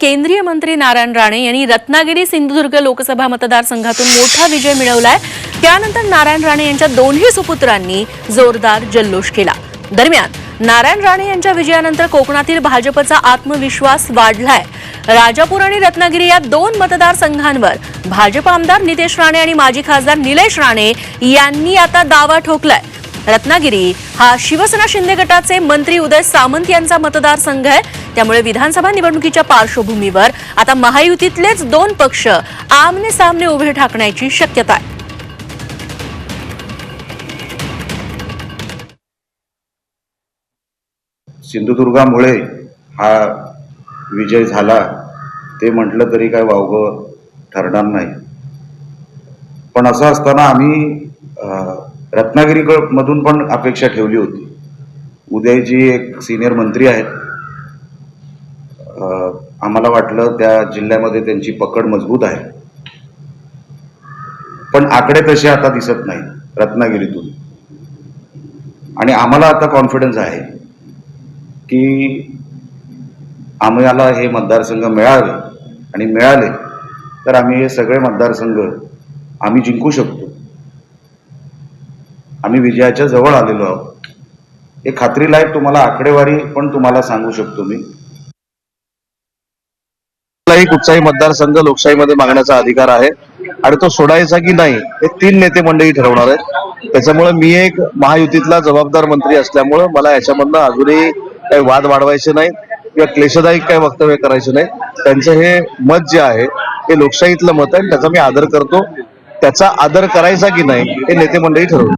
केंद्रीय मंत्री नारायण राणे यांनी रत्नागिरी सिंधुदुर्ग लोकसभा मतदारसंघातून मोठा विजय मिळवलाय. त्यानंतर नारायण राणे यांच्या दोन्ही सुपुत्रांनी जोरदार जल्लोष केला. दरम्यान नारायण राणे यांच्या विजयानंतर कोकणातील भाजपचा आत्मविश्वास वाढलाय. राजापूर आणि रत्नागिरी या दोन मतदारसंघांवर भाजप आमदार नितेश राणे आणि माजी खासदार निलेश राणे यांनी आता दावा ठोकलाय. रत्नागिरी हा शिवसेना शिंदे गटाचे मंत्री उदय सामंत यांचा मतदारसंघ आहे. त्यामुळे विधानसभा निवडणुकीच्या पार्श्वभूमीवर आता महायुतीतलेच दोन पक्ष आमने सामने उभे ठाकण्याची शक्यता आहे. सिंधुदुर्गामुळे हा विजय झाला ते म्हटलं तरी काय वावगं ठरणार नाही. पण असं असताना आम्ही रत्नागिरी मधून पण अपेक्षा ठेवली होती. उदयजी एक सिनियर मंत्री आहेत आम्हाला वाटलं त्या जिल्ह्यामध्ये त्यांची पकड मजबूत आहे. पण आकडे तसे आता दिसत नाही रत्नागिरीतून. आणि आम्हाला आता कॉन्फिडन्स आहे की आम्हाला हे मतदारसंघ मिळावे आणि मिळाले तर आम्ही हे सगळे मतदारसंघ आम्ही जिंकू शकतो. आम्ही विजयाच्या जवळ आलेलो आहोत. हे खात्रीलायक तुम्हाला आकडेवारी पण तुम्हाला सांगू शकतो मी. कुठलाही कुठचाही मतदारसंघ लोकशाहीमध्ये मागण्याचा अधिकार आहे. आणि तो सोडायचा की नाही हे तीन नेते मंडळी ठरवणार आहेत. त्याच्यामुळे मी एक महायुतीतला जबाबदार मंत्री असल्यामुळं मला याच्यामधनं अजूनही काही वाद वाढवायचे नाही किंवा क्लेशदायक काही वक्तव्य करायचे नाही त्यांचं हे मत जे आहे हे लोकशाहीतलं मत आहे त्याचा मी आदर करतो. त्याचा आदर करायचा की नाही हे नेते मंडळी ठरवलं